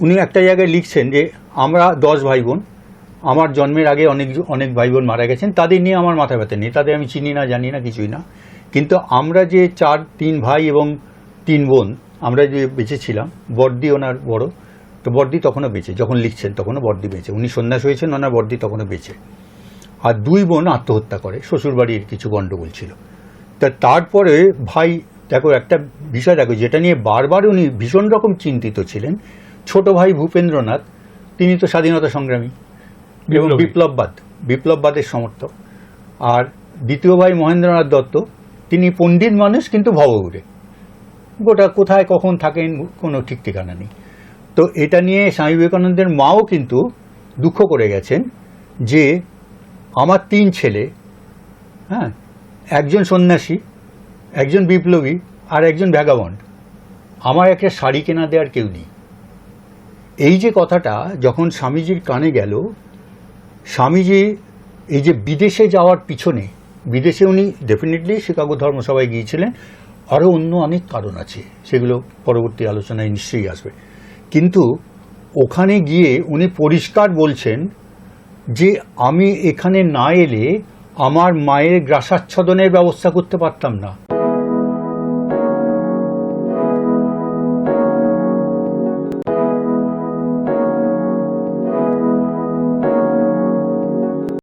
উনি একটা জায়গায় লিখছেন যে, আমরা দশ ভাই বোন আমার জন্মের আগে অনেক অনেক ভাই বোন মারা গেছেন। তাদের নিয়ে আমার মাথা ব্যথা নেই। তাদের আমি চিনি না, জানি না, কিছুই না। কিন্তু আমরা যে চার, তিন ভাই এবং তিন বোন, আমরা যে বেঁচে ছিলাম বর্দি ওনার বড়, তো বর্দি তখনও বেঁচে। যখন লিখছেন তখনও বর্দি বেঁচে। উনি সন্ন্যাস হয়েছেন, ওনার বর্দি তখনও বেঁচে। আর দুই বোন আত্মহত্যা করে। শ্বশুরবাড়ির কিছু গণ্ডগোল ছিল। তা তারপরে ভাই, দেখো একটা বিষয়, দেখো, যেটা নিয়ে বারবার উনি ভীষণ রকম চিন্তিত ছিলেন ছোট ভাই ভূপেন্দ্রনাথ তিনি তো স্বাধীনতা সংগ্রামী এবং বিপ্লববাদ বিপ্লববাদের সমর্থক। আর দ্বিতীয় ভাই মহেন্দ্রনাথ দত্ত তিনি পণ্ডিত মানুষ কিন্তু ভবঘুরে। গোটা কোথায় কখন থাকেন কোনো ঠিক ঠিকানা নেই। তো এটা নিয়ে স্বামী বিবেকানন্দের মাও কিন্তু দুঃখ করে গেছেন যে আমার তিন ছেলে হ্যাঁ একজন সন্ন্যাসী একজন বিপ্লবী আর একজন ভ্যাগাবন্ড। আমার একটা শাড়ি কেনা দেওয়ার কেউ নেই। এই যে কথাটা যখন স্বামীজির কানে গেল, স্বামীজি এই যে বিদেশে যাওয়ার পিছনে, বিদেশে উনি ডেফিনেটলি শিকাগো ধর্মসভায় গিয়েছিলেন আরও অন্য অনেক কারণ আছে, সেগুলো পরবর্তী আলোচনায় নিশ্চয়ই আসবে। কিন্তু ওখানে গিয়ে উনি পরিষ্কার বলছেন যে আমি এখানে না এলে আমার মায়ের গ্রাসাচ্ছাদনের ব্যবস্থা করতে পারতাম না।